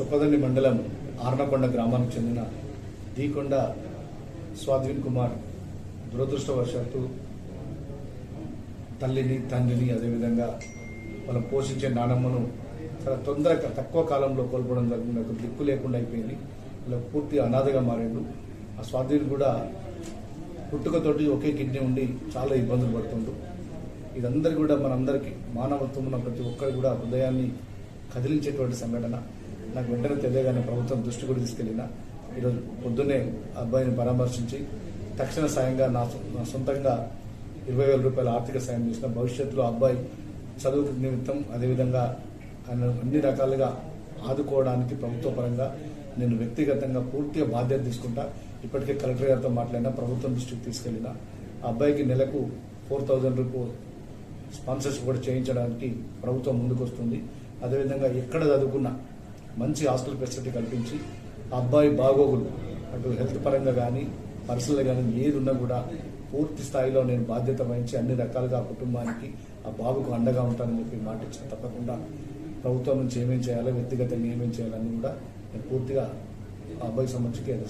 చొప్పదండి మండలం ఆర్నకొండ గ్రామానికి చెందిన దీకొండ స్వాధీన్ కుమార్ దురదృష్టవశాత్తు తల్లిని తండ్రిని అదేవిధంగా మనం పోషించే నానమ్మను చాలా తొందరగా తక్కువ కాలంలో కోల్పోవడం జరిగింది. ఒక దిక్కు లేకుండా అయిపోయింది. ఇలా పూర్తి అనాథగా మారిండు. ఆ స్వాధీన్ కూడా పుట్టుకతోటి ఒకే కిడ్నీ ఉండి చాలా ఇబ్బందులు పడుతుండు. ఇదందరి కూడా మనందరికీ మానవత్వం ఉన్న ప్రతి ఒక్కరు కూడా హృదయాన్ని కదిలించేటువంటి సంఘటన. నాకు వెంటనే తెలియగానే ప్రభుత్వం దృష్టి కూడా తీసుకెళ్ళిన ఈరోజు పొద్దున్నే అబ్బాయిని పరామర్శించి తక్షణ సాయంగా నా సొ- నా సొంతంగా ఇరవై వేల రూపాయల ఆర్థిక సాయం చేసిన భవిష్యత్తులో అబ్బాయి చదువు నిమిత్తం అదేవిధంగా ఆయన అన్ని రకాలుగా ఆదుకోవడానికి ప్రభుత్వ పరంగా నేను వ్యక్తిగతంగా పూర్తిగా బాధ్యత తీసుకుంటా. ఇప్పటికే కలెక్టర్ గారితో మాట్లాడినా ప్రభుత్వం దృష్టికి తీసుకెళ్ళిన ఆ అబ్బాయికి నెలకు ఫోర్ థౌజండ్ రూపీ స్పాన్సర్షిప్ కూడా చేయించడానికి ప్రభుత్వం ముందుకు వస్తుంది అదేవిధంగా ఎక్కడ చదువుకున్నా మంచి హాస్టల్ ఫెసిలిటీ కల్పించి ఆ అబ్బాయి బాగోగులు అటు హెల్త్ పరంగా కానీ పర్సనల్ కానీ ఏది ఉన్నా కూడా పూర్తి స్థాయిలో నేను బాధ్యత వహించి అన్ని రకాలుగా ఆ కుటుంబానికి ఆ బాబుకు అండగా ఉంటానని చెప్పి మాట ఇచ్చిన తప్పకుండా ప్రభుత్వం నుంచి ఏమేం చేయాలో వ్యక్తిగతంగా ఏమేం చేయాలని కూడా నేను పూర్తిగా ఆ అబ్బాయికి సంబంధించి కేంద్ర